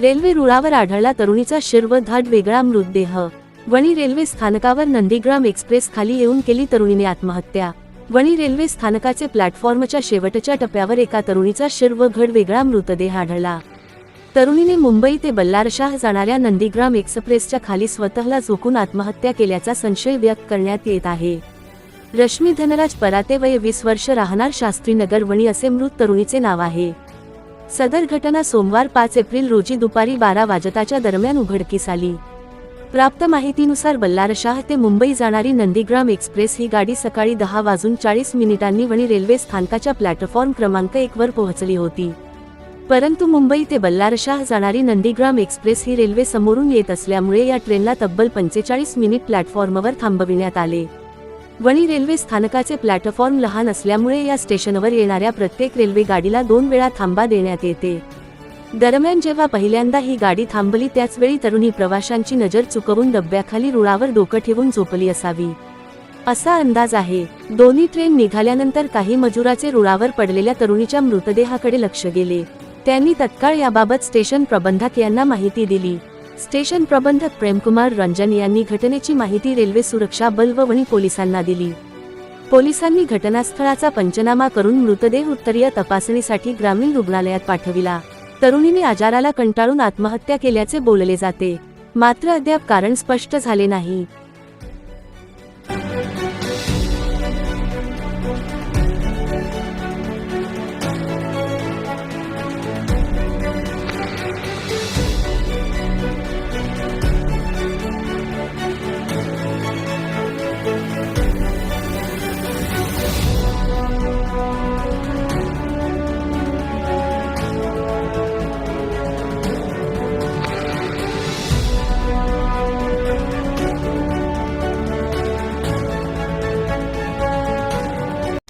Railway रुळावर आढळला तरुणीचा शिर व वेगळा मृतदेह. वणी रेल्वे स्थानकावर नंदीग्राम एक्सप्रेस खाली येऊन केली तरुणीने आत्महत्या. वणी रेल्वे स्थानकाचे प्लॅटफॉर्मच्या शेवटच्या टप्प्यावर एका तरुणीचा शिर व घड वेगळा मृतदेह आढळला. तरुणीने मुंबई ते बल्लारशाह जाणाऱ्या नंदीग्राम एक्सप्रेसच्या खाली स्वतःला झोकून आत्महत्या केल्याचा संशय व्यक्त करण्यात येत आहे. रश्मी धनराज पराते वय वीस वर्ष राहणार शास्त्रीनगर वणी असे मृत तरुणीचे नाव आहे. सदर घटना सोमवार पाच एप्रिल रोजी दुपारी बारा वाजताच्या दरम्यान उघडकीस आली. प्राप्त माहितीनुसार बल्लारशाह ते मुंबई जाणारी नंदीग्राम एक्सप्रेस ही गाडी सकाळी दहा वाजून चाळीस मिनिटांनी वणी रेल्वे स्थानकाच्या प्लॅटफॉर्म क्रमांक एक वर पोहोचली होती. परंतु मुंबई ते बल्लारशाह जाणारी नंदीग्राम एक्सप्रेस ही रेल्वे समोरून येत असल्यामुळे या ट्रेनला तब्बल पंचेचाळीस मिनिट प्लॅटफॉर्मवर थांबविण्यात आले. वणी रेल्वे स्थानकाचे प्लॅटफॉर्म लहान असल्यामुळे या स्टेशनवर येणाऱ्या प्रत्येक रेल्वे गाडीला दोन वेळा थांबा देण्यात येते. दरम्यान जेव्हा पहिल्यांदा ही गाडी थांबली त्याचवेळी तरुणी प्रवाशांची नजर चुकवून डब्याखाली रुळावर डोकं ठेवून झोपली असावी. असा अंदाज आहे. दोन्ही ट्रेन निघाल्यानंतर काही मजुराचे रुळावर पडलेल्या तरुणीच्या मृतदेहाकडे लक्ष गेले. त्यांनी तत्काळ याबाबत स्टेशन प्रबंधक यांना माहिती दिली. स्टेशन प्रबंधक प्रेमकुमार रंजन यांनी घटनेची माहिती रेल्वे सुरक्षा बल व वणी पोलिसांना दिली. पोलिसांनी घटनास्थळाचा पंचनामा करून मृतदेह उत्तरीय तपासणीसाठी ग्रामीण रुग्णालयात पाठविला. तरुणीने आजाराला कंटाळून आत्महत्या केल्याचे बोलले जाते. मात्र अद्याप कारण स्पष्ट झाले नाही.